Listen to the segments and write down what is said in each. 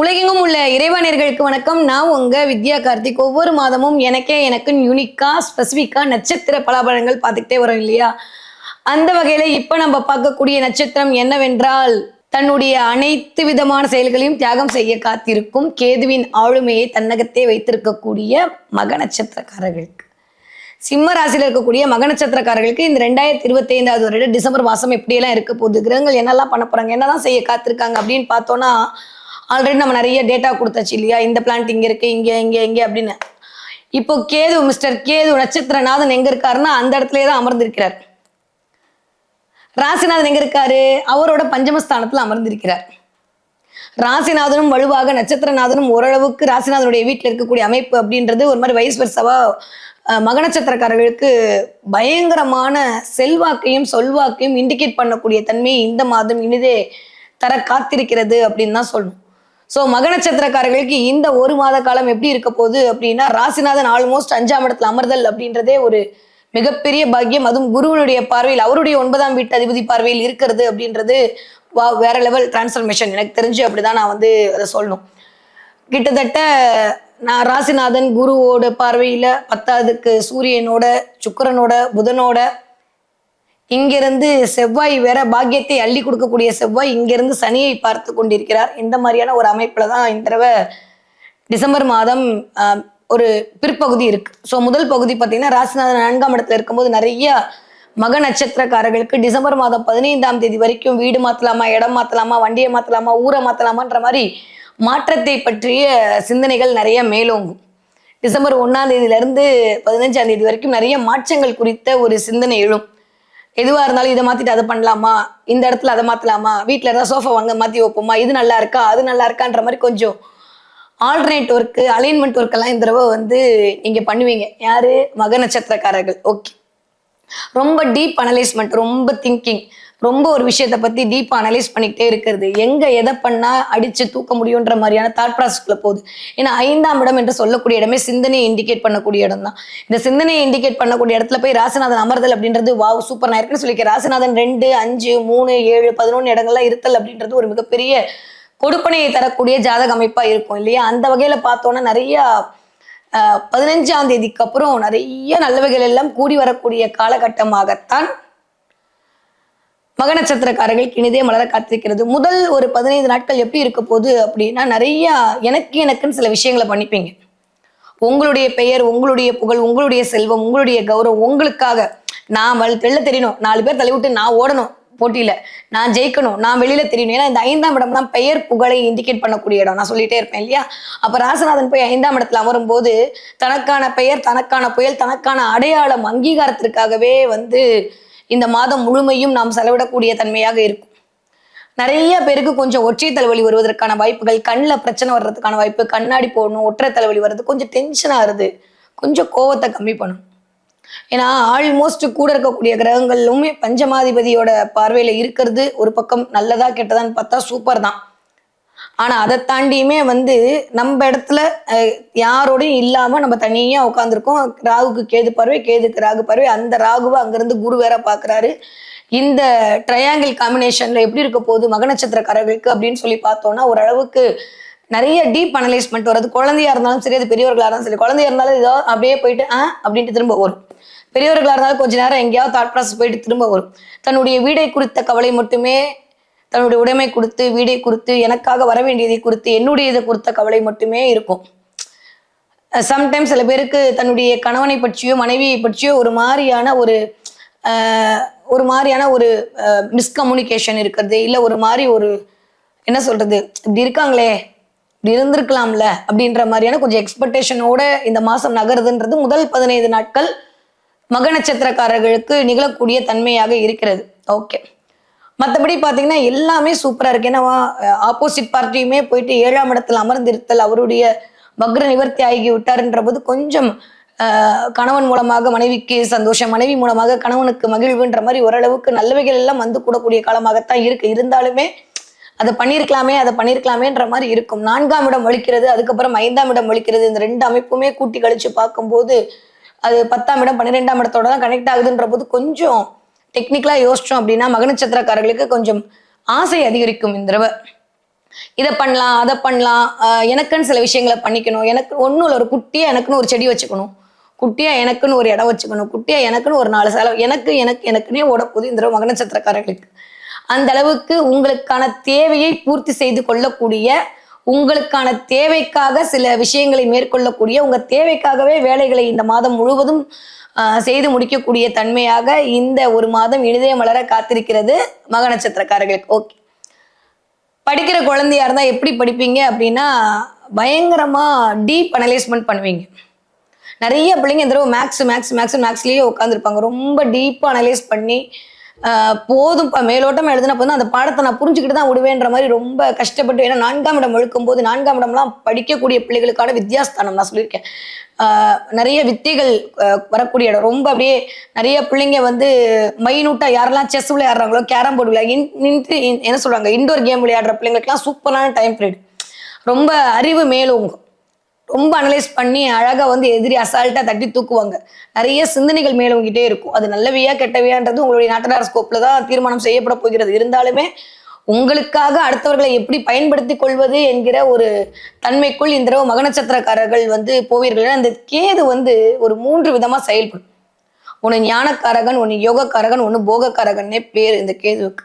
உலகெங்கும் உள்ள இறைவனர்களுக்கு வணக்கம். நான் உங்க வித்யா கார்த்திக். ஒவ்வொரு மாதமும் எனக்கே எனக்கு யூனிக்கா ஸ்பெசிஃபிக்கா நட்சத்திர பலாபலங்கள் பார்த்துக்கிட்டே வரோம் இல்லையா? அந்த வகையில இப்ப நம்ம பார்க்கக்கூடிய நட்சத்திரம் என்னவென்றால் தன்னுடைய அனைத்து விதமான செயல்களையும் தியாகம் செய்ய காத்திருக்கும் கேதுவின் ஆளுமையை தன்னகத்தே வைத்திருக்கக்கூடிய மக நட்சத்திரக்காரர்களுக்கு. சிம்ம ராசியில் இருக்கக்கூடிய மக நட்சத்திரக்காரர்களுக்கு இந்த ரெண்டாயிரத்தி இருபத்தி ஐந்தாவது வருட டிசம்பர் மாதம் எப்படியெல்லாம் இருக்க போகுது கிரகங்கள் என்னெல்லாம் பண்ண போறாங்க என்னதான் செய்ய காத்திருக்காங்க அப்படின்னு பார்த்தோன்னா ஆல்ரெடி நம்ம நிறைய டேட்டா கொடுத்தாச்சு இல்லையா? இந்த பிளான்ட் இங்கே இருக்கு இங்கே இங்கே இங்கே அப்படின்னு. இப்போ கேது மிஸ்டர் கேது நட்சத்திரநாதன் எங்க இருக்காருன்னா அந்த இடத்துலயே தான் அமர்ந்திருக்கிறார். ராசிநாதன் எங்க இருக்காரு? அவரோட பஞ்சமஸ்தானத்தில் அமர்ந்திருக்கிறார். ராசிநாதனும் வலுவாக நட்சத்திரநாதனும் ஓரளவுக்கு ராசிநாதனுடைய வீட்டில் இருக்கக்கூடிய அமைப்பு அப்படின்றது ஒரு மாதிரி வயசு வருஷவா மக நட்சத்திரக்காரர்களுக்கு பயங்கரமான செல்வாக்கையும் சொல்வாக்கையும் இண்டிகேட் பண்ணக்கூடிய தன்மையை இந்த மாதம் இனிதே தர காத்திருக்கிறது அப்படின்னு தான் சொல்லணும். ஸோ மக நட்சத்திரக்காரர்களுக்கு இந்த ஒரு மாத காலம் எப்படி இருக்க போகுது அப்படின்னா ராசிநாதன் ஆல்மோஸ்ட் அஞ்சாம் இடத்துல அமர்தல் அப்படின்றதே ஒரு மிகப்பெரிய பாக்கியம். அதுவும் குருவனுடைய பார்வையில் அவருடைய ஒன்பதாம் வீட்டு அதிபதி பார்வையில் இருக்கிறது அப்படின்றது வா வேற லெவல் டிரான்ஸ்ஃபர்மேஷன் எனக்கு தெரிஞ்சு அப்படிதான் நான் வந்து அதை சொல்லணும். கிட்டத்தட்ட நான் ராசிநாதன் குருவோட பார்வையில பத்தாவதுக்கு சூரியனோட சுக்கிரனோட புதனோட இங்கிருந்து செவ்வாய் வேற பாக்கியத்தை அள்ளி கொடுக்கக்கூடிய செவ்வாய் இங்கிருந்து சனியை பார்த்து கொண்டிருக்கிறார். இந்த மாதிரியான ஒரு அமைப்புல தான் இந்த தடவை டிசம்பர் மாதம் ஒரு பிற்பகுதி இருக்கு. ஸோ முதல் பகுதி பார்த்தீங்கன்னா ராசிநாதன் நான்காம் இடத்துல இருக்கும்போது நிறைய மக நட்சத்திரக்காரர்களுக்கு டிசம்பர் மாதம் பதினைந்தாம் தேதி வரைக்கும் வீடு மாத்தலாமா இடம் மாத்தலாமா வண்டியை மாத்தலாமா ஊரை மாத்தலாமான்ற மாதிரி மாற்றத்தை பற்றிய சிந்தனைகள் நிறைய மேலோங்கும். டிசம்பர் ஒன்னாம் தேதியிலிருந்து பதினஞ்சாம் தேதி வரைக்கும் நிறைய மாற்றங்கள் குறித்த ஒரு சிந்தனை எழும். எதுவாக இருந்தாலும் இதை மாற்றிட்டு அதை பண்ணலாமா? இந்த இடத்துல அதை மாற்றலாமா வீட்டில் இருந்தால் சோஃபா வாங்க மாற்றி வைப்போமா? இது நல்லா இருக்கா? அது நல்லா இருக்கான்ற மாதிரி கொஞ்சம் ஆல்டர்னேட் ஒர்க்கு அலைன்மெண்ட் ஒர்க் எல்லாம் இந்த தடவை வந்து நீங்கள் பண்ணுவீங்க. யார்? மக நட்சத்திரக்காரர்கள் ஓகே ரொம்ப டீப் அனலைஸ்மெண்ட் ரொம்ப திங்கிங் ரொம்ப ஒரு விஷயத்தை பத்தி டீப் அனலைஸ் பண்ணிக்கிட்டே இருக்கிறது. எங்க எதை பண்ணா அடிச்சு தூக்க முடியுன்ற மாதிரியான தாட் ப்ராசஸ்க்குள்ள போகுது. ஏன்னா ஐந்தாம் இடம் என்று சொல்லக்கூடிய இடமே சிந்தனையை இண்டிகேட் பண்ணக்கூடிய இடம் தான் இந்த சிந்தனையை இண்டிகேட் பண்ணக்கூடிய இடத்துல போய் ராசிநாதன் அமர்தல் அப்படின்றது வாவ் சூப்பர் நான் இருக்குன்னு சொல்லியிருக்கேன். ராசிநாதன் ரெண்டு அஞ்சு மூணு ஏழு பதினொன்று இடங்கள்லாம் இருத்தல் அப்படின்றது ஒரு மிகப்பெரிய கொடுப்பனையை தரக்கூடிய ஜாதக அமைப்பா இருக்கும் இல்லையா? அந்த வகையில பார்த்தோன்னா நிறைய ஆஹ், பதினஞ்சாம் தேதிக்கு அப்புறம் நிறைய நல்லவைகள் எல்லாம் கூடி வரக்கூடிய காலகட்டமாகத்தான் மக நட்சத்திரக்காரர்களுக்கு இனிதே மலர காத்திருக்கிறது. முதல் ஒரு பதினைந்து நாட்கள் எப்படி இருக்க போகுது அப்படின்னா நிறைய எனக்கு எனக்குன்னு சில விஷயங்களை பண்ணிப்பீங்க. உங்களுடைய பெயர் உங்களுடைய புகழ் உங்களுடைய செல்வம் உங்களுடைய கௌரவம் உங்களுக்காக நான் வல் வெளில தெரியணும். நாலு பேர் தலைவிட்டு நான் ஓடணும் போட்டியில. நான் ஜெயிக்கணும். நான் வெளியில தெரியணும். ஏன்னா இந்த ஐந்தாம் இடம் தான் பெயர் புகழை இண்டிகேட் பண்ணக்கூடிய இடம். நான் சொல்லிட்டே இருப்பேன் இல்லையா? அப்ப ராசநாதன் போய் ஐந்தாம் இடத்துல அமரும் போது தனக்கான பெயர் தனக்கான புயல் தனக்கான அடையாளம் அங்கீகாரத்திற்காகவே வந்து இந்த மாதம் முழுமையும் நாம் செலவிடக்கூடிய தன்மையாக இருக்கும். நிறைய பேருக்கு கொஞ்சம் ஒற்றை தலைவலி வருவதற்கான வாய்ப்புகள் கண்ணில் பிரச்சனை வர்றதுக்கான வாய்ப்பு கண்ணாடி போடணும் ஒற்றை தலைவலி வர்றது கொஞ்சம் டென்ஷனாக இருது கொஞ்சம் கோவத்தை கம்மி பண்ணும் ஏன்னா ஆல்மோஸ்ட் கூட இருக்கக்கூடிய கிரகங்களுமே பஞ்சமாதிபதியோட பார்வையில் இருக்கிறது ஒரு பக்கம் நல்லதா கெட்டதான்னு பார்த்தா சூப்பர் தான். ஆனா அதை தாண்டியுமே வந்து நம்ம இடத்துல யாரோடையும் இல்லாம நம்ம தனியா உட்காந்துருக்கோம் ராகுக்கு கேது பார்வை கேதுக்கு ராகு பார்வை. அந்த ராகுவை அங்கிருந்து குரு வேற பாக்குறாரு இந்த ட்ரையாங்கிள் காம்பினேஷன்ல எப்படி இருக்க போகுது மக நட்சத்திரக்காரர்களுக்கு அப்படின்னு சொல்லி பார்த்தோம்னா ஓரளவுக்கு நிறைய டீப் அனலைஸ்மெண்ட் வருது குழந்தையா இருந்தாலும் சரி அது பெரியவர்களா இருந்தாலும் சரி. குழந்தையா இருந்தாலும் ஏதோ அப்படியே போயிட்டு ஆ அப்படின்ட்டு திரும்ப வரும். பெரியவர்களா இருந்தாலும் கொஞ்ச நேரம் எங்கேயாவது தாட் ப்ராசஸ் போயிட்டு திரும்ப வரும். தன்னுடைய வீடை குறித்த கவலை மட்டுமே தன்னுடைய உடைமை கொடுத்து வீடை கொடுத்து எனக்காக வர வேண்டியதை கொடுத்து என்னுடைய இதை கொடுத்த கவலை மட்டுமே இருக்கும். சம்டைம்ஸ் சில பேருக்கு தன்னுடைய கணவனை பற்றியோ மனைவியை பற்றியோ ஒரு மாதிரியான ஒரு ஒரு மாதிரியான ஒரு மிஸ்கம்யூனிகேஷன் இருக்கிறது. இல்லை ஒரு மாதிரி ஒரு என்ன சொல்றது? இப்படி இருக்காங்களே இப்படி இருந்திருக்கலாம்ல அப்படின்ற மாதிரியான கொஞ்சம் எக்ஸ்பெக்டேஷனோட இந்த மாதம் நகருதுன்றது முதல் பதினைந்து நாட்கள் மக நட்சத்திரக்காரர்களுக்கு நிகழக்கூடிய தன்மையாக இருக்கிறது. ஓகே மற்றபடி பார்த்தீங்கன்னா எல்லாமே சூப்பராக இருக்கு. ஏன்னா ஆப்போசிட் பார்ட்டியுமே போயிட்டு ஏழாம் இடத்துல அமர்ந்திருத்தல் அவருடைய வக்ர நிவர்த்தி ஆகி விட்டாருன்ற போது கொஞ்சம் கணவன் மூலமாக மனைவிக்கு சந்தோஷம் மனைவி மூலமாக கணவனுக்கு மகிழ்வுன்ற மாதிரி ஓரளவுக்கு நல்லவைகள் எல்லாம் வந்து கூடக்கூடிய காலமாகத்தான் இருக்கு. இருந்தாலுமே அதை பண்ணியிருக்கலாமே அதை பண்ணியிருக்கலாமேன்ற மாதிரி இருக்கும். நான்காம் இடம் வலிக்கிறது அதுக்கப்புறம் ஐந்தாம் இடம் வலிக்கிறது இந்த ரெண்டு அமைப்புமே கூட்டி கழிச்சு பார்க்கும்போது அது பத்தாம் இடம் பன்னிரெண்டாம் இடத்தோட தான் கனெக்ட் ஆகுதுன்ற போது கொஞ்சம் டெக்னிக்கலா யோசிச்சோம் அப்படின்னா மகநட்சத்திரக்காரர்களுக்கு கொஞ்சம் ஆசை அதிகரிக்கும் இந்த தடவை. இதை பண்ணலாம் அதை பண்ணலாம். ஆஹ் எனக்குன்னு சில விஷயங்களை பண்ணிக்கணும். எனக்கு ஒன்றும் இல்லை ஒரு குட்டியாக எனக்குன்னு ஒரு செடி வச்சுக்கணும். குட்டியாக எனக்குன்னு ஒரு இடம் வச்சுக்கணும். குட்டியாக எனக்குன்னு ஒரு நாலு செலவு. எனக்கு எனக்கு எனக்குன்னே ஓடப்போகுது இந்த தடவை மகநட்சத்திரக்காரர்களுக்கு அந்த அளவுக்கு உங்களுக்கான தேவையை பூர்த்தி செய்து கொள்ளக்கூடிய உங்களுக்கான தேவைக்காக சில விஷயங்களை மேற்கொள்ளக்கூடிய உங்கள் தேவைக்காகவே வேலைகளை இந்த மாதம் முழுவதும் செய்து முடிக்கக்கூடிய தன்மையாக இந்த ஒரு மாதம் இனிதே மலர காத்திருக்கிறது மக நட்சத்திரக்காரர்களுக்கு. ஓகே. படிக்கிற குழந்தையா இருந்தால் எப்படி படிப்பீங்க அப்படின்னா பயங்கரமா டீப் அனலைஸ்மெண்ட் பண்ணுவீங்க. நிறைய பிள்ளைங்க இந்த தடவை மேக்ஸ் மேக்ஸ் மேக்ஸ் மேக்ஸ்லயே உட்காந்துருப்பாங்க ரொம்ப டீப்பாக அனலைஸ் பண்ணி போதும். மேலோட்டம் எழுதுன போதும் அந்த பாடத்தை நான் புரிஞ்சுக்கிட்டு தான் விடுவேன்ற மாதிரி ரொம்ப கஷ்டப்பட்டு ஏன்னா நான்காம் இடம் ஒழுக்கும் போது நான்காம் இடம்லாம் படிக்கக்கூடிய பிள்ளைகளுக்கான வித்தியாஸ்தானம் நான் சொல்லியிருக்கேன். நிறைய வித்தைகள் வரக்கூடிய இடம். ரொம்ப அப்படியே நிறைய பிள்ளைங்க வந்து மைனூட்டா யாரெல்லாம் செஸ் விளையாடுறாங்களோ கேரம் போர்டு விளையாடு நின்று என்ன சொல்றாங்க இண்டோர் கேம் விளையாடுற பிள்ளைங்களுக்குலாம் சூப்பரான டைம் பீரியட் ரொம்ப அறிவு மேலோங்கும். ரொம்ப அனலைஸ் பண்ணி அழகாக வந்து எதிரி அசால்ட்டாக தட்டி தூக்குவாங்க. நிறைய சிந்தனைகள் மேலவங்கிட்டே இருக்கும். அது நல்லவையா கெட்டவையான்றது உங்களுடைய நாட்டனார் ஸ்கோப்பில் தான் தீர்மானம் செய்யப்பட போகிறது. இருந்தாலுமே உங்களுக்காக அடுத்தவர்களை எப்படி பயன்படுத்திக் கொள்வது என்கிற ஒரு தன்மைக்குள் இந்த தடவை மகநட்சத்திரக்காரர்கள் வந்து போவீர்கள். ஏன்னா அந்த கேது வந்து ஒரு மூன்று விதமாக செயல்படும். ஒன்று ஞானக்காரகன் ஒன்று யோகக்காரகன் ஒன்று போகக்காரகன்னே பேர் இந்த கேதுவுக்கு.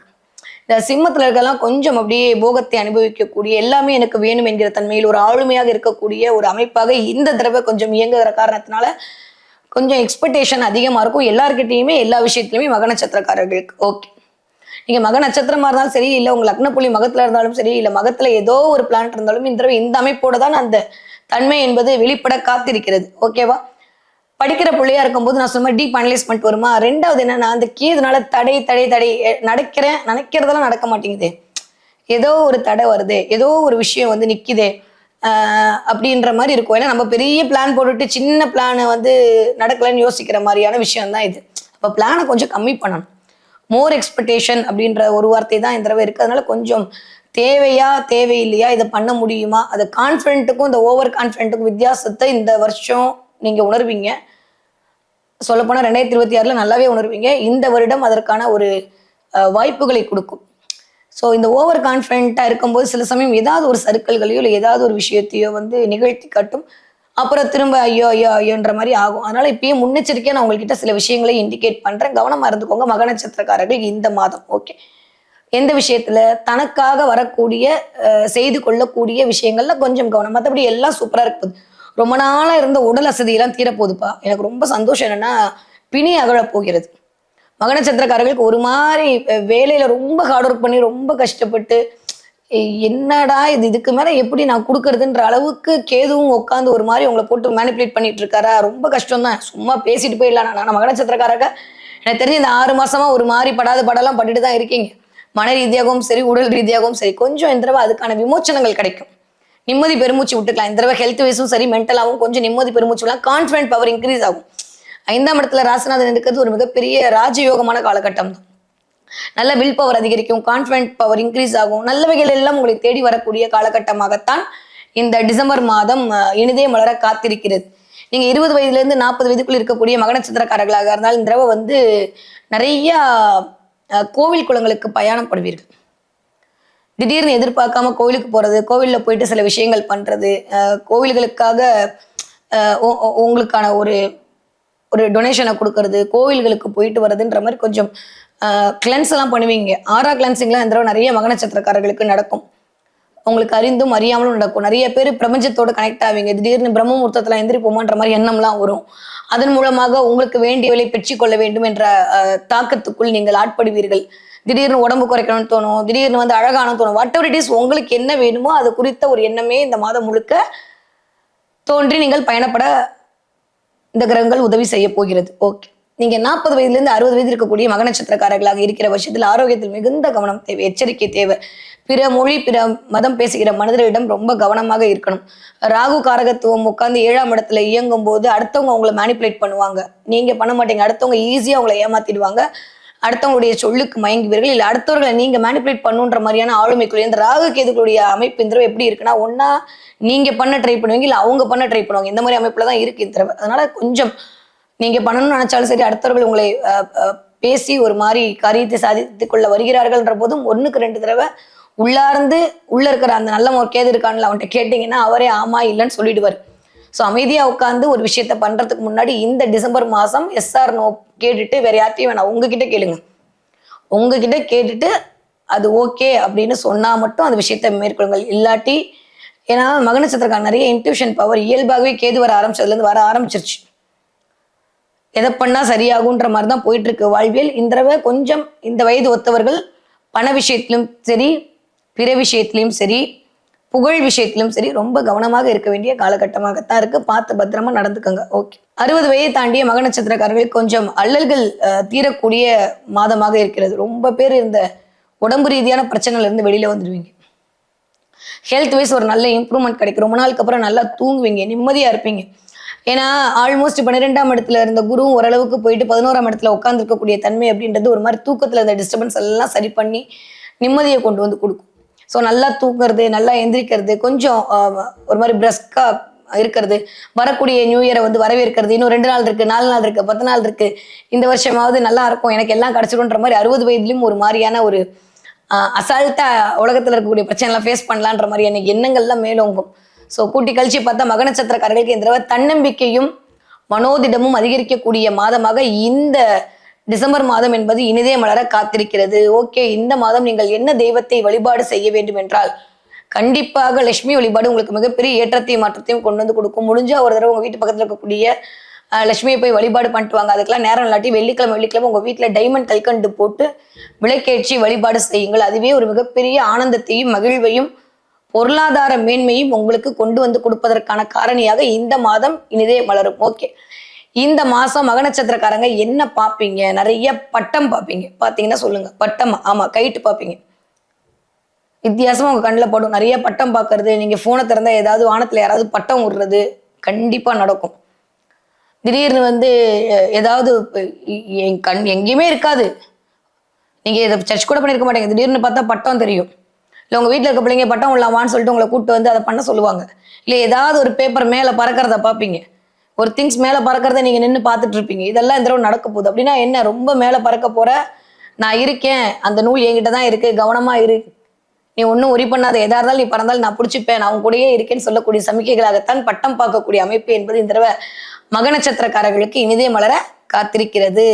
இந்த சிம்மத்துல இருக்கலாம் கொஞ்சம் அப்படியே போகத்தை அனுபவிக்கக்கூடிய எல்லாமே எனக்கு வேணும் என்கிற தன்மையில் ஒரு ஆளுமையாக இருக்கக்கூடிய ஒரு அமைப்பாக இந்த தடவை கொஞ்சம் இயங்குகிற காரணத்தினால கொஞ்சம் எக்ஸ்பெக்டேஷன் அதிகமா இருக்கும். எல்லாருக்கிட்டையுமே எல்லா விஷயத்துலையுமே மக நட்சத்திரக்காரர்களுக்கு. ஓகே நீங்க மக நட்சத்திரமா இருந்தாலும் சரி இல்ல உங்க லக்னப்புள்ளி மகத்துல இருந்தாலும் சரி இல்ல மகத்துல ஏதோ ஒரு பிளான் இருந்தாலும் இந்த தடவை இந்த அமைப்போட தான் அந்த தன்மை என்பது வெளிப்பட காத்திருக்கிறது. ஓகேவா படிக்கிற பிள்ளையா இருக்கும்போது நான் சும்மா டீப் அனலைஸ் பண்ணிட்டு வருமா? ரெண்டாவது என்னன்னா அந்த கேதுனால தடை தடை தடை நடக்கிறேன் நினைக்கிறதெல்லாம் நடக்க மாட்டேங்குது. ஏதோ ஒரு தடை வருது ஏதோ ஒரு விஷயம் வந்து நிக்குதே. அப்படின்ற மாதிரி இருக்கும். ஏன்னா நம்ம பெரிய பிளான் போட்டுட்டு சின்ன பிளானை வந்து நடக்கலைன்னு யோசிக்கிற மாதிரியான விஷயம் தான் இது. அப்போ பிளானை கொஞ்சம் கம்மி பண்ணணும். மோர் எக்ஸ்பெக்டேஷன் அப்படின்ற ஒரு வார்த்தை தான் இந்த தடவை இருக்குது அதனால கொஞ்சம் தேவையா தேவையில்லையா இதை பண்ண முடியுமா? அது கான்ஃபிடென்ட்டுக்கும் இந்த ஓவர் கான்ஃபிடென்ட்டுக்கும் வித்தியாசத்தை இந்த வருஷம் நீங்கள் உணர்வீங்க. சொல்லப்போனால் ரெண்டாயிரத்தி இருபத்தி ஆறில் நல்லாவே உணர்வீங்க. இந்த வருடம் அதற்கான ஒரு வாய்ப்புகளை கொடுக்கும். ஸோ இந்த ஓவர் கான்ஃபிடென்ட்டாக இருக்கும்போது சில சமயம் ஏதாவது ஒரு சர்க்கிள்களையோ இல்லை ஏதாவது ஒரு விஷயத்தையோ வந்து நிகழ்த்தி காட்டும். அப்புறம் திரும்ப ஐயோ ஐயோ ஐயோன்ற மாதிரி ஆகும். அதனால் இப்பயே முன்னெச்சரிக்கையாக நான் உங்கள்கிட்ட சில விஷயங்களை இண்டிகேட் பண்ணுறேன் கவனமாக இருந்துக்கோங்க. மக நட்சத்திரக்காரர்கள் இந்த மாதம். ஓகே எந்த விஷயத்தில்? தனக்காக வரக்கூடிய செய்து கொள்ளக்கூடிய விஷயங்கள்ல கொஞ்சம் கவனம். மற்றபடி எல்லாம் சூப்பராக இருக்குது ரொம்ப நாளாக இருந்த உடல் அசதியெல்லாம் தீரப்போகுதுப்பா. எனக்கு ரொம்ப சந்தோஷம் என்னென்னா பிணி அகழப் போகிறது. மக ஒரு மாதிரி வேலையில் ரொம்ப ஹார்ட் ஒர்க் பண்ணி ரொம்ப கஷ்டப்பட்டு என்னடா இது? இதுக்கு மேலே எப்படி நான் கொடுக்கறதுன்ற அளவுக்கு கேதுவும் உட்காந்து ஒரு மாதிரி உங்களை போட்டு மேனிப்புலேட் பண்ணிட்டு இருக்காரா? ரொம்ப கஷ்டம் தான் சும்மா பேசிட்டு போயிடலாம். நான் மக நட்சத்திரக்காரங்க எனக்கு தெரிஞ்சு இந்த ஆறு மாசமா ஒரு மாதிரி படாத படலாம் பட்டுட்டு தான் இருக்கீங்க. மன ரீதியாகவும் சரி உடல் ரீதியாகவும் சரி கொஞ்சம் இந்த தடவை அதுக்கான விமோச்சனங்கள் கிடைக்கும். நிம்மதி பெருமூச்சு விட்டுக்கலாம். இந்த தடவை ஹெல்த் வைஸும் சரி மென்டலாகவும் கொஞ்சம் நிம்மதி பெருமூச்சு விடலாம். கான்ஃபிடன்ட் பவர் இன்க்ரீஸ் ஆகும். ஐந்தாம் இடத்துல ராசிநாதன் இருக்கிறது ஒரு மிகப்பெரிய ராஜயோகமான காலகட்டம். தான் நல்ல வில் பவர் அதிகரிக்கும். கான்ஃபிடன்ட் பவர் இன்க்ரீஸ் ஆகும். நல்லவைகள் எல்லாம் உங்களை தேடி வரக்கூடிய காலகட்டமாகத்தான் இந்த டிசம்பர் மாதம் இனிதே மலர காத்திருக்கிறது. நீங்க இருபது வயதுல இருந்து நாற்பது வயதுக்குள் இருக்கக்கூடிய மகனச்சந்திரக்காரர்களாக இருந்தால் இந்த தடவை வந்து நிறைய கோவில் குளங்களுக்கு பயணப்படுவீர்கள். திடீர்னு எதிர்பார்க்காம கோவிலுக்கு போறது கோவிலில் போயிட்டு சில விஷயங்கள் பண்றது கோவில்களுக்காக உங்களுக்கான ஒரு ஒரு டொனேஷனை கொடுக்கறது கோவில்களுக்கு போயிட்டு வர்றதுன்ற மாதிரி கொஞ்சம் கிளென்ஸ் எல்லாம் பண்ணுவீங்க. ஆறா கிளென்சிங்லாம் இந்த தடவை நிறைய மக நட்சத்திரக்காரர்களுக்கு நடக்கும். உங்களுக்கு அறிந்தும் அறியாமலும் நடக்கும். நிறைய பேர் பிரபஞ்சத்தோட கனெக்ட் ஆவீங்க. திடீர்னு பிரம்ம முகூர்த்தத்துல எந்திரிப்போமான்ற மாதிரி எண்ணம்லாம் வரும். அதன் மூலமாக உங்களுக்கு வேண்டியவளை பெற்றுக்கொள்ள வேண்டும் என்ற தாக்கத்துக்குள் நீங்கள் ஆட்படுவீர்கள். திடீர்னு உடம்பு குறைக்கணும்னு தோணும் திடீர்னு வந்து அழகானு தோணும். வாட் எவர் இட் இஸ் உங்களுக்கு என்ன வேணுமோ அது குறித்த ஒரு எண்ணமே இந்த மாதம் முழுக்க தோன்றி நீங்கள் பயணப்பட இந்த கிரகங்கள் உதவி செய்ய போகிறது. ஓகே நீங்க நாற்பது வயதுலேருந்து அறுபது வயது இருக்கக்கூடிய மக நட்சத்திரக்காரர்களாக இருக்கிற பட்சத்தில் ஆரோக்கியத்தில் மிகுந்த கவனம் தேவை எச்சரிக்கை தேவை. பிற மொழி பிற மதம் பேசுகிற மனிதர்களிடம் ரொம்ப கவனமாக இருக்கணும். ராகு காரகத்துவம் உட்கார்ந்து ஏழாம் இடத்துல இயங்கும் போது அடுத்தவங்க உங்களை மேனிப்புலேட் பண்ணுவாங்க. நீங்க பண்ண மாட்டீங்க. அடுத்தவங்க ஈஸியாக உங்களை ஏமாத்திடுவாங்க. அடுத்தவங்களுடைய சொல்லுக்கு மயங்குவீர்கள். இல்லை அடுத்தவர்களை நீங்கள் மேனிப்புலேட் பண்ணுன்ற மாதிரியான ஆளுமைக்குள்ளே இந்த ராகு கேதுகளுடைய அமைப்பு இந்த தடவை எப்படி இருக்குன்னா ஒன்றா நீங்கள் பண்ண ட்ரை பண்ணுவீங்க இல்லை அவங்க பண்ண ட்ரை பண்ணுவாங்க. இந்த மாதிரி அமைப்பில் தான் இருக்கு இந்த தடவை. அதனால கொஞ்சம் நீங்கள் பண்ணணும்னு நினச்சாலும் சரி அடுத்தவர்கள் உங்களை பேசி ஒரு மாதிரி காரியத்தை சாதித்து கொள்ள வருகிறார்கள்ன்ற போதும் ஒன்றுக்கு ரெண்டு தடவை உள்ளார்ந்து உள்ளே இருக்கிற அந்த நல்ல ஒரு கேது இருக்கான்ல அவன்கிட்ட கேட்டிங்கன்னா அவரே ஆமா இல்லைன்னு சொல்லிடுவார். ஸோ அமைதியாக உட்காந்து ஒரு விஷயத்த பண்ணுறதுக்கு முன்னாடி இந்த டிசம்பர் மாதம் எஸ்ஆர் நோ கேட்டுட்டு வேற யார்த்தையும் வேணாம். உங்ககிட்ட கேளுங்க. உங்ககிட்ட கேட்டுட்டு அது ஓகே அப்படின்னு சொன்னால் மட்டும் அந்த விஷயத்தை மேற்கொள்ளுங்கள். இல்லாட்டி ஏன்னா மக நட்சத்திரக்காரன் நிறைய இன்ட்யூஷன் பவர் இயல்பாகவே கேது வர ஆரம்பிச்சதுலேருந்து வர ஆரம்பிச்சிருச்சு. எதை பண்ணால் சரியாகுன்ற மாதிரி தான் போயிட்டுருக்கு வாழ்வியல். இந்த தடவை கொஞ்சம் இந்த வயது ஒத்தவர்கள் பண விஷயத்திலும் சரி பிற விஷயத்திலையும் சரி புகழ் விஷயத்திலும் சரி ரொம்ப கவனமாக இருக்க வேண்டிய காலகட்டமாகத்தான் இருக்கு. பார்த்து பத்திரமா நடந்துக்கோங்க. ஓகே. அறுபது வயதை தாண்டிய மக நட்சத்திரக்காரர்கள் கொஞ்சம் அல்லல்கள் அஹ், தீரக்கூடிய மாதமாக இருக்கிறது. ரொம்ப பேர் இந்த உடம்பு ரீதியான பிரச்சனைல இருந்து வெளியில வந்துடுவீங்க. ஹெல்த் வைஸ் ஒரு நல்ல இம்ப்ரூவ்மெண்ட் கிடைக்கும். ரொம்ப நாளுக்கு அப்புறம் நல்லா தூங்குவீங்க. நிம்மதியா இருப்பீங்க. ஏன்னா ஆல்மோஸ்ட் பன்னிரெண்டாம் இடத்துல இருந்த குருவும் ஓரளவுக்கு போயிட்டு பதினோராம் இடத்துல உட்காந்துருக்கக்கூடிய தன்மை அப்படின்றது ஒரு மாதிரி தூக்கத்துல இருந்த டிஸ்டர்பன்ஸ் எல்லாம் சரி பண்ணி நிம்மதியை கொண்டு வந்து கொடுக்கும். ஸோ நல்லா தூங்குறது நல்லா எந்திரிக்கிறது கொஞ்சம் ஒரு மாதிரி பிரஸ்கா இருக்கிறது. வரக்கூடிய நியூ இயரை வந்து வரவேற்கிறது. இன்னும் ரெண்டு நாள் இருக்கு நாலு நாள் இருக்கு பத்து நாள் இருக்கு. இந்த வருஷமாவது நல்லா இருக்கும். எனக்கு எல்லாம் கிடச்சிடும்ன்ற மாதிரி அறுபது வயதுலேயும் ஒரு மாதிரியான ஒரு அசால்ட்டா உலகத்தில் இருக்கக்கூடிய பிரச்சனைலாம் ஃபேஸ் பண்ணலான்ற மாதிரி எனக்கு எண்ணங்கள்லாம் மேலோங்கும். ஸோ கூட்டி கழிச்சு பார்த்தா மக நட்சத்திரக்காரர்களுக்கு இந்த தடவை தன்னம்பிக்கையும் மனோதிடமும் அதிகரிக்கக்கூடிய மாதமாக இந்த டிசம்பர் மாதம் என்பது இனிதே மலர காத்திருக்கிறது. ஓகே இந்த மாதம் நீங்கள் என்ன தெய்வத்தை வழிபாடு செய்ய வேண்டும் என்றால் கண்டிப்பாக லட்சுமி வழிபாடு உங்களுக்கு மிகப்பெரிய ஏற்றத்தையும் மாற்றத்தையும் கொண்டு வந்து கொடுக்கும். முடிஞ்சா ஒரு தடவை உங்க வீட்டு பக்கத்துல இருக்கக்கூடிய லட்சுமியை போய் வழிபாடு பண்ணிட்டு வாங்க. அதுக்கெல்லாம் நேரம் இல்லாட்டி வெள்ளிக்கிழமை வெள்ளிக்கிழமை உங்க வீட்டுல டைமண்ட் கல்கண்டு போட்டு விளக்கேற்றி வழிபாடு செய்யுங்கள். அதுவே ஒரு மிகப்பெரிய ஆனந்தத்தையும் மகிழ்வையும் பொருளாதார மேன்மையும் உங்களுக்கு கொண்டு வந்து கொடுப்பதற்கான காரணியாக இந்த மாதம் இனிதே மலரும் ஓகே. இந்த மாசம் மக நட்சத்திரக்காரங்க என்ன பார்ப்பீங்க? நிறைய பட்டம் பார்ப்பீங்க. பார்த்தீங்கன்னா சொல்லுங்க. பட்டம் ஆமா கைட்டு பார்ப்பீங்க. வித்தியாசமா உங்க கண்ணில் படும். நிறைய பட்டம் பார்க்கறது. நீங்க போனை திறந்தா ஏதாவது வானத்துல யாராவது பட்டம் விடுறது கண்டிப்பா நடக்கும். திடீர்னு வந்து ஏதாவது என் கண் எங்கேயுமே இருக்காது. நீங்க இதை சர்ச் கூட பண்ணிருக்க மாட்டீங்க. திடீர்னு பார்த்தா பட்டம் தெரியும். இல்லை உங்க வீட்டில் இருக்க பிள்ளைங்க பட்டம் விடலாமான்னு சொல்லிட்டு உங்களை கூப்பிட்டு வந்து அதை பண்ண சொல்லுவாங்க. இல்லை ஏதாவது ஒரு பேப்பர் மேலே பறக்கிறத பார்ப்பீங்க. ஒரு திங்ஸ் மேலே பறக்கிறத நீங்கள் நின்று பார்த்துட்டு இருப்பீங்க இதெல்லாம் இந்த தடவை நடக்க போகுது. அப்படின்னா என்ன? ரொம்ப மேலே பறக்க போற நான் இருக்கேன். அந்த நூல் என்கிட்ட தான் இருக்கு. கவனமாக இரு. நீ ஒன்றும் உரி பண்ணாத. எதா இருந்தாலும் நீ பறந்தாலும் நான் பிடிச்சிப்பேன். நான் அவங்க கூடயே இருக்கேன்னு சொல்லக்கூடிய சமிக்கைகளாகத்தான் பட்டம் பார்க்கக்கூடிய அமைப்பு என்பது இந்த தடவை மக நட்சத்திரக்காரர்களுக்கு இனிதே மலர காத்திருக்கிறது.